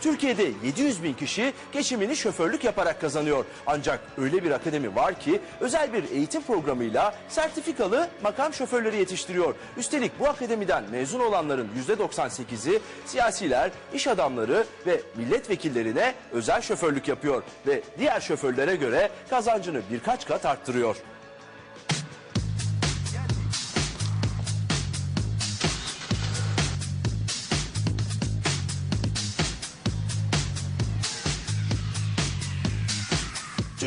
Türkiye'de 700 bin kişi geçimini şoförlük yaparak kazanıyor. Ancak öyle bir akademi var ki özel bir eğitim programıyla sertifikalı makam şoförleri yetiştiriyor. Üstelik bu akademiden mezun olanların %98'i siyasiler, iş adamları ve milletvekillerine özel şoförlük yapıyor. Ve diğer şoförlere göre kazancını birkaç kat arttırıyor.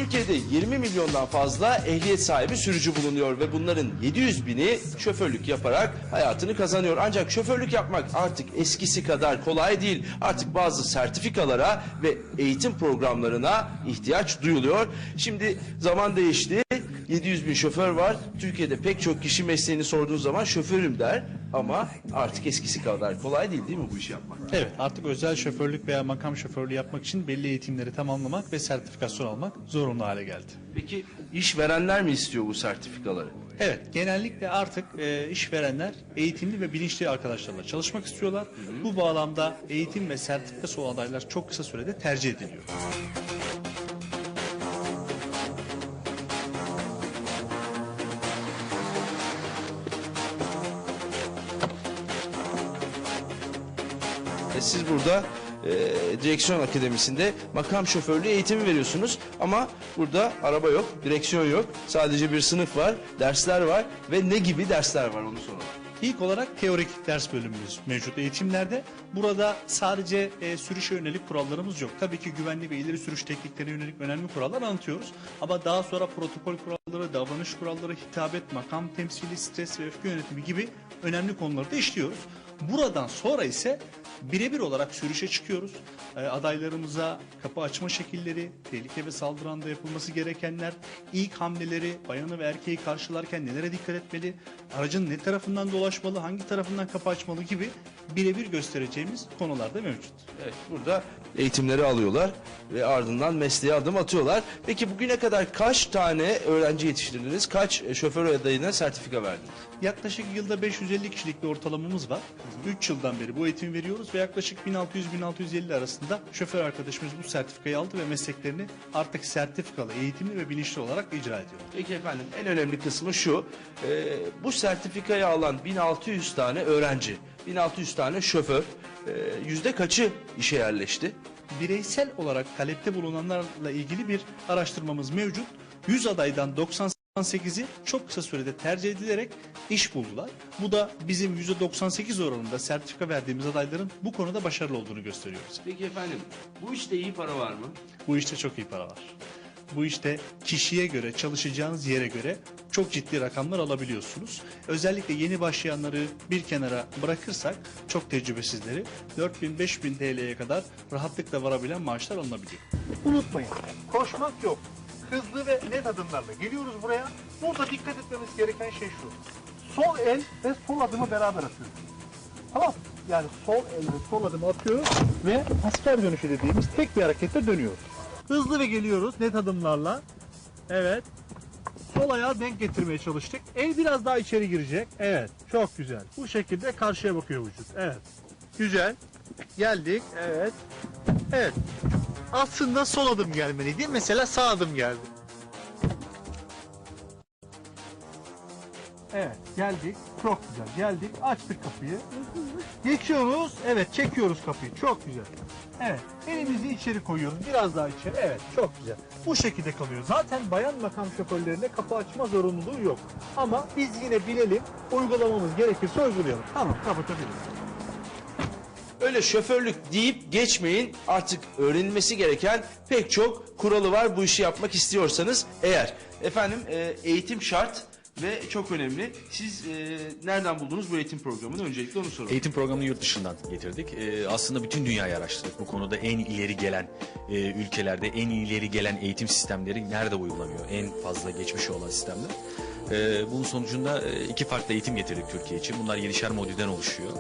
Türkiye'de 20 milyondan fazla ehliyet sahibi sürücü bulunuyor ve bunların 700 bini şoförlük yaparak hayatını kazanıyor. Ancak şoförlük yapmak artık eskisi kadar kolay değil. Artık bazı sertifikalara ve eğitim programlarına ihtiyaç duyuluyor. Şimdi zaman değişti. 700 bin şoför var. Türkiye'de pek çok kişi mesleğini sorduğu zaman şoförüm der. Ama artık eskisi kadar kolay değil değil mi bu işi yapmak? Evet artık özel şoförlük veya makam şoförlüğü yapmak için belli eğitimleri tamamlamak ve sertifikasyon almak zorunlu hale geldi. Peki işverenler mi istiyor bu sertifikaları? Evet genellikle artık e, işverenler eğitimli ve bilinçli arkadaşlarla çalışmak istiyorlar. Bu bağlamda eğitim ve sertifikası olan adaylar çok kısa sürede tercih ediliyor. Siz burada e, direksiyon akademisinde makam şoförlüğü eğitimi veriyorsunuz ama burada araba yok, direksiyon yok. Sadece bir sınıf var, dersler var ve ne gibi dersler var onu soralım. İlk olarak teorik ders bölümümüz mevcut eğitimlerde. Burada sadece e, sürüşe yönelik kurallarımız yok. Tabii ki güvenli ve ileri sürüş tekniklerine yönelik önemli kurallar anlatıyoruz. Ama daha sonra protokol kuralları, davranış kuralları, hitabet, makam temsili, stres ve öfke yönetimi gibi önemli konuları da işliyoruz. Buradan sonra ise birebir olarak sürüşe çıkıyoruz. E, adaylarımıza kapı açma şekilleri, tehlike ve saldırı anda yapılması gerekenler, ilk hamleleri, bayanı ve erkeği karşılarken nelere dikkat etmeli, aracın ne tarafından dolaşmalı, hangi tarafından kapı açmalı gibi birebir göstereceğimiz konular da mevcut. Evet, burada eğitimleri alıyorlar ve ardından mesleğe adım atıyorlar. Peki bugüne kadar kaç tane öğrenci yetiştirdiniz? Kaç e, şoför adayına sertifika verdiniz? Yaklaşık yılda 550 kişilik bir ortalamamız var. 3 yıldan beri bu eğitimi veriyoruz ve yaklaşık 1600-1650 arasında şoför arkadaşımız bu sertifikayı aldı ve mesleklerini artık sertifikalı, eğitimli ve bilinçli olarak icra ediyor. Peki efendim en önemli kısmı şu. e, bu sertifikayı alan 1600 tane öğrenci, 1600 tane şoför e, yüzde kaçı işe yerleşti? Bireysel olarak talepte bulunanlarla ilgili bir araştırmamız mevcut. 100 adaydan 98'i çok kısa sürede tercih edilerek iş buldular. Bu da bizim %98 oranında sertifika verdiğimiz adayların bu konuda başarılı olduğunu gösteriyoruz. Peki efendim bu işte iyi para var mı? Bu işte çok iyi para var. Bu işte kişiye göre, çalışacağınız yere göre çok ciddi rakamlar alabiliyorsunuz. Özellikle yeni başlayanları bir kenara bırakırsak çok tecrübesizleri 4000-5000 TL'ye kadar rahatlıkla varabilen maaşlar alınabiliyor. Unutmayın, koşmak yok. Hızlı ve net adımlarla geliyoruz buraya. Burada dikkat etmemiz gereken şey şu. Sol el ve sol adımı beraber atıyoruz. Tamam? Yani sol el ve sol adımı atıyoruz ve asker dönüşü dediğimiz tek bir harekette dönüyoruz. Hızlı ve geliyoruz net adımlarla. Evet. Sol ayağı denk getirmeye çalıştık. El biraz daha içeri girecek. Evet. Çok güzel. Bu şekilde karşıya bakıyor vücut. Evet. Güzel. Geldik. Evet. Evet. Aslında sol adım gelmeliydi. Mesela sağ adım geldi. Evet geldik. Çok güzel. Geldik. Açtık kapıyı. Geçiyoruz. Evet çekiyoruz kapıyı. Çok güzel. Evet. Elimizi içeri koyuyoruz. Biraz daha içeri. Evet. Çok güzel. Bu şekilde kalıyor. Zaten bayan makam şoförlerinde kapı açma zorunluluğu yok. Ama biz yine bilelim. Uygulamamız gerekirse uygulayalım. Tamam kapatabiliriz. Öyle şoförlük deyip geçmeyin. Artık öğrenilmesi gereken pek çok kuralı var bu işi yapmak istiyorsanız eğer. Efendim e, eğitim şart ve çok önemli. Siz e, nereden buldunuz bu eğitim programını? Öncelikle onu soralım. Eğitim programını yurt dışından getirdik. Ee, aslında bütün dünyayı araştırdık. Bu konuda en ileri gelen e, ülkelerde en ileri gelen eğitim sistemleri nerede uygulanıyor? En fazla geçmişi olan sistemler. Ee, bunun sonucunda e, iki farklı eğitim getirdik Türkiye için. Bunlar yedişer modülden oluşuyor.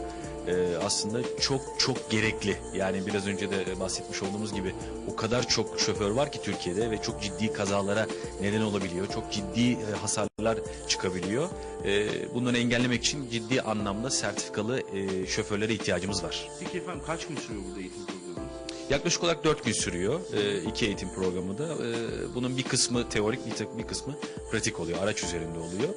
Ee, aslında çok çok gerekli. Yani biraz önce de bahsetmiş olduğumuz gibi o kadar çok şoför var ki Türkiye'de ve çok ciddi kazalara neden olabiliyor. Çok ciddi e, hasarlar çıkabiliyor. Ee, bunları engellemek için ciddi anlamda sertifikalı e, şoförlere ihtiyacımız var. Peki efendim kaç gün sürüyor burada eğitim programı? Yaklaşık olarak 4 gün sürüyor e, iki eğitim programı da. E, bunun bir kısmı teorik, bir, bir kısmı pratik oluyor, araç üzerinde oluyor.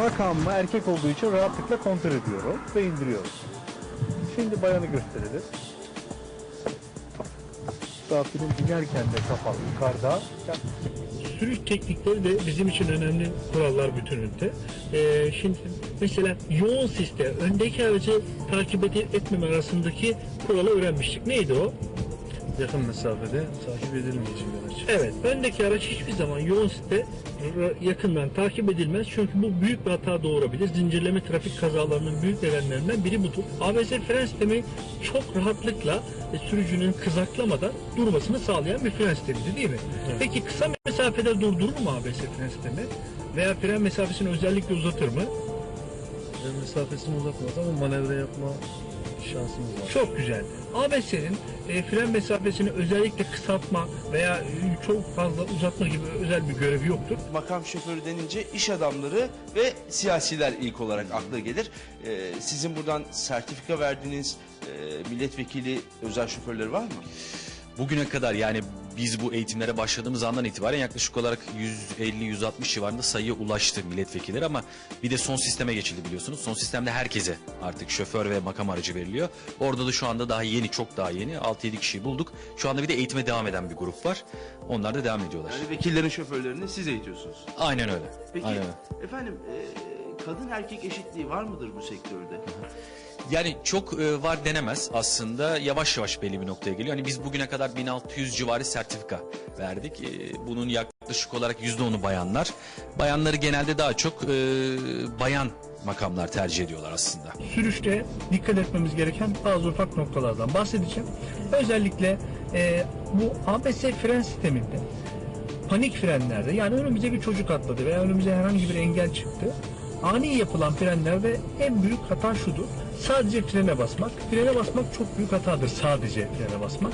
Makamı erkek olduğu için rahatlıkla kontrol ediyoruz ve indiriyoruz. Şimdi bayanı gösterelim. Misafirin binerken de kapalı yukarıda. sürüş teknikleri de bizim için önemli kurallar bütününde. Ee, şimdi mesela yoğun siste öndeki aracı takip etmeme arasındaki kuralı öğrenmiştik. Neydi o? Yakın mesafede takip edilmeyecek araç. Evet, öndeki araç hiçbir zaman yoğun siste r- yakından takip edilmez. Çünkü bu büyük bir hata doğurabilir. Zincirleme trafik kazalarının büyük nedenlerinden biri budur. ABS fren sistemi çok rahatlıkla e, sürücünün kızaklamadan durmasını sağlayan bir fren sistemidir değil mi? Peki kısa mesafede durdurur mu ABS fren sistemi? Veya fren mesafesini özellikle uzatır mı? Ve mesafesini uzatmaz ama manevra yapma şansımız var. Çok güzel. ABS'nin e, fren mesafesini özellikle kısaltma veya e, çok fazla uzatma gibi özel bir görevi yoktur. Makam şoförü denince iş adamları ve siyasiler ilk olarak akla gelir. Ee, sizin buradan sertifika verdiğiniz e, milletvekili özel şoförleri var mı? Bugüne kadar yani biz bu eğitimlere başladığımız andan itibaren yaklaşık olarak 150-160 civarında sayıya ulaştı milletvekilleri ama bir de son sisteme geçildi biliyorsunuz. Son sistemde herkese artık şoför ve makam aracı veriliyor. Orada da şu anda daha yeni çok daha yeni 6-7 kişiyi bulduk. Şu anda bir de eğitime devam eden bir grup var. Onlar da devam ediyorlar. Yani vekillerin şoförlerini siz eğitiyorsunuz. Aynen öyle. Peki Aynen öyle. efendim e, kadın erkek eşitliği var mıdır bu sektörde? Yani çok e, var denemez aslında yavaş yavaş belli bir noktaya geliyor. Hani biz bugüne kadar 1600 civarı sertifika verdik. E, bunun yaklaşık olarak %10'u bayanlar. Bayanları genelde daha çok e, bayan makamlar tercih ediyorlar aslında. sürüşte dikkat etmemiz gereken bazı ufak noktalardan bahsedeceğim. Özellikle e, bu ABS fren sisteminde panik frenlerde yani önümüze bir çocuk atladı veya önümüze herhangi bir engel çıktı. Ani yapılan frenlerde en büyük hata şudur. Sadece frene basmak. Frene basmak çok büyük hatadır sadece frene basmak.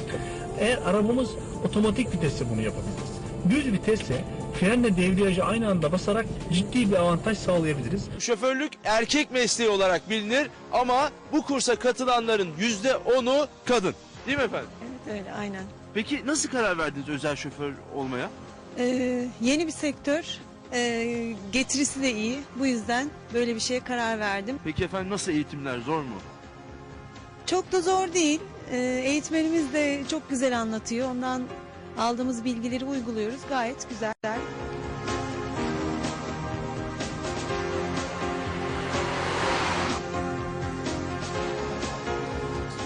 Eğer arabamız otomatik vitesse bunu yapabiliriz. Düz vitesse frenle debriyajı aynı anda basarak ciddi bir avantaj sağlayabiliriz. Şoförlük erkek mesleği olarak bilinir ama bu kursa katılanların yüzde onu kadın. Değil mi efendim? Evet öyle aynen. Peki nasıl karar verdiniz özel şoför olmaya? Ee, yeni bir sektör. Ee, getirisi de iyi. Bu yüzden böyle bir şeye karar verdim. Peki efendim nasıl eğitimler zor mu? Çok da zor değil. Ee, eğitmenimiz de çok güzel anlatıyor. Ondan aldığımız bilgileri uyguluyoruz. Gayet güzel.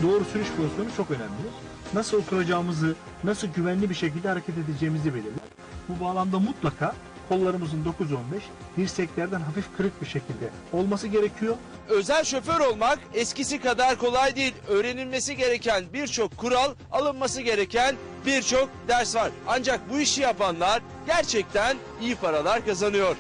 Doğru sürüş pozisyonu çok önemli. Nasıl oturacağımızı, nasıl güvenli bir şekilde hareket edeceğimizi belirler. Bu bağlamda mutlaka kollarımızın 9-15 dirseklerden hafif kırık bir şekilde olması gerekiyor. Özel şoför olmak eskisi kadar kolay değil. Öğrenilmesi gereken birçok kural, alınması gereken birçok ders var. Ancak bu işi yapanlar gerçekten iyi paralar kazanıyor.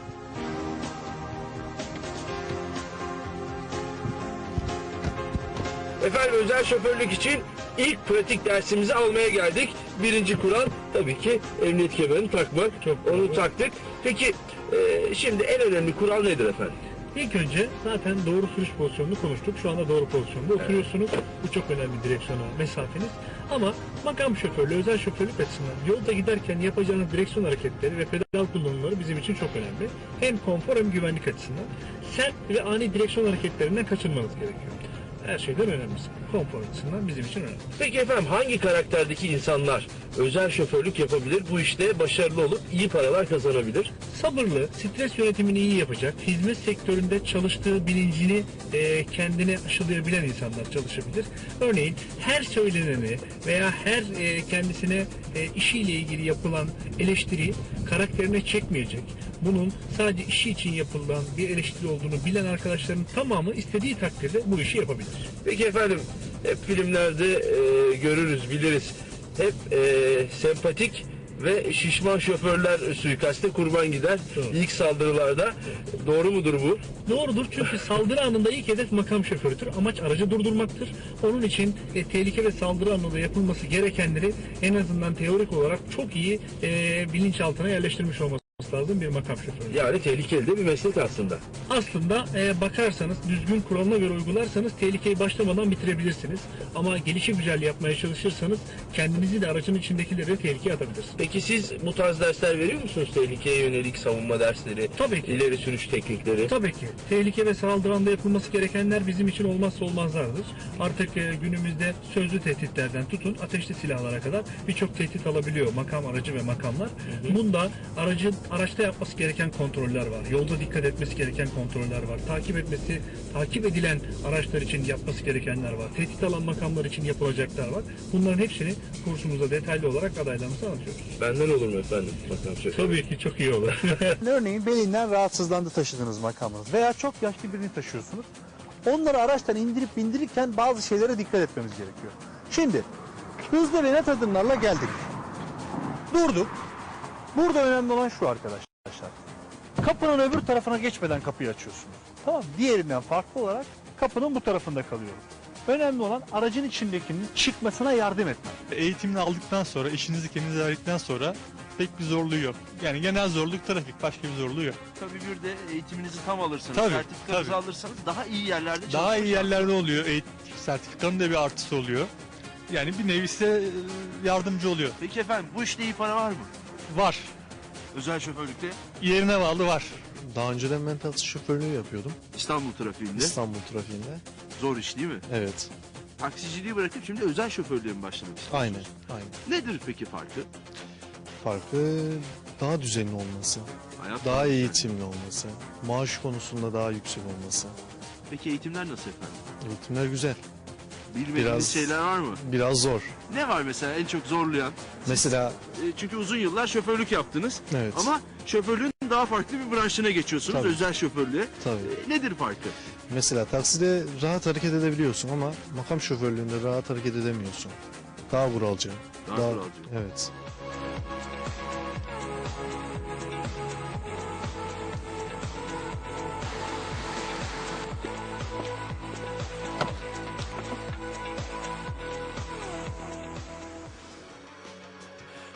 Efendim özel şoförlük için ilk pratik dersimizi almaya geldik. Birinci kural tabii ki emniyet kemerini takmak. Onu taktık. Peki e, şimdi en önemli kural nedir efendim? İlk önce zaten doğru sürüş pozisyonunu konuştuk. Şu anda doğru pozisyonda oturuyorsunuz. Bu çok önemli direksiyona mesafeniz. Ama makam şoförlüğü, özel şoförlük açısından yolda giderken yapacağınız direksiyon hareketleri ve pedal kullanımları bizim için çok önemli. Hem konfor hem güvenlik açısından. Sert ve ani direksiyon hareketlerinden kaçınmanız gerekiyor. Her şeyden önemlisi. Konfor açısından bizim için önemli. Peki efendim hangi karakterdeki insanlar özel şoförlük yapabilir? Bu işte başarılı olup iyi paralar kazanabilir. sabırlı, stres yönetimini iyi yapacak, hizmet sektöründe çalıştığı bilincini e, kendine aşılayabilen insanlar çalışabilir. Örneğin her söyleneni veya her e, kendisine e, işiyle ilgili yapılan eleştiri karakterine çekmeyecek. Bunun sadece işi için yapılan bir eleştiri olduğunu bilen arkadaşların tamamı istediği takdirde bu işi yapabilir. Peki efendim hep filmlerde e, görürüz biliriz. Hep e, sempatik ve şişman şoförler suikaste kurban gider. Doğru. İlk saldırılarda. Doğru mudur bu? Doğrudur çünkü saldırı anında ilk hedef makam şoförüdür. Amaç aracı durdurmaktır. Onun için e, tehlike ve saldırı anında yapılması gerekenleri en azından teorik olarak çok iyi e, bilinçaltına yerleştirmiş olması lazım bir makam şoförü. Yani tehlikeli de bir meslek aslında. Aslında e, bakarsanız düzgün kuralına göre uygularsanız tehlikeyi başlamadan bitirebilirsiniz. Ama gelişi güzel yapmaya çalışırsanız kendinizi de aracın içindekileri de tehlikeye atabilirsiniz. Peki siz bu tarz dersler veriyor musunuz? Tehlikeye yönelik savunma dersleri, Tabii ki. ileri sürüş teknikleri. Tabii ki. Tehlike ve saldıranda yapılması gerekenler bizim için olmazsa olmazlardır. Artık e, günümüzde sözlü tehditlerden tutun ateşli silahlara kadar birçok tehdit alabiliyor makam aracı ve makamlar. Bunda aracın araçta yapması gereken kontroller var. Yolda dikkat etmesi gereken kontroller var. Takip etmesi, takip edilen araçlar için yapması gerekenler var. Tehdit alan makamlar için yapılacaklar var. Bunların hepsini kursumuzda detaylı olarak adaylarımıza anlatıyoruz. Benden olur mu efendim makam şoförü? Tabii ki çok iyi olur. Örneğin belinden rahatsızlandı taşıdığınız makamınız veya çok yaşlı birini taşıyorsunuz. Onları araçtan indirip bindirirken bazı şeylere dikkat etmemiz gerekiyor. Şimdi hızlı ve net adımlarla geldik. Durduk. Burada önemli olan şu arkadaşlar. Kapının öbür tarafına geçmeden kapıyı açıyorsunuz. Tamam? Diğerinden farklı olarak kapının bu tarafında kalıyoruz. Önemli olan aracın içindekinin çıkmasına yardım etmek. Eğitimini aldıktan sonra, işinizi kendinize verdikten sonra pek bir zorluğu yok. Yani genel zorluk trafik, başka bir zorluğu yok. Tabii bir de eğitiminizi tam alırsanız, Tabii, sertifikanızı tabii. alırsanız daha iyi yerlerde Daha iyi yerlerde oluyor. Eğitim sertifikanın da bir artısı oluyor. Yani bir nevi size e, yardımcı oluyor. Peki efendim bu işte iyi para var mı? Var. Özel şoförlükte Yerine bağlı var. Daha önceden ben taksi şoförlüğü yapıyordum. İstanbul trafiğinde. İstanbul trafiğinde. Zor iş değil mi? Evet. Taksiciliği bırakıp şimdi özel şoförlüğe mi başlamak istiyorsunuz? Aynen. Aynen. Nedir peki farkı? Farkı daha düzenli olması. Hayat Daha farkı. eğitimli olması. Maaş konusunda daha yüksek olması. Peki eğitimler nasıl efendim? Eğitimler güzel. Bilmediğiniz Biraz- şeyler var mı? Biraz zor. Ne var mesela en çok zorlayan? Mesela E, çünkü uzun yıllar şoförlük yaptınız. Evet. Ama şoförlüğün daha farklı bir branşına geçiyorsunuz. Tabii. Özel şoförlüğe. tabii. E, nedir farkı? Mesela takside rahat hareket edebiliyorsun ama makam şoförlüğünde rahat hareket edemiyorsun. Daha kuralcı. Daha kuralcı. Evet.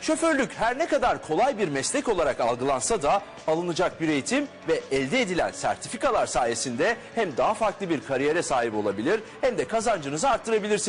Şoförlük her ne kadar kolay bir meslek olarak algılansa da alınacak bir eğitim ve elde edilen sertifikalar sayesinde hem daha farklı bir kariyere sahip olabilir hem de kazancınızı arttırabilirsiniz.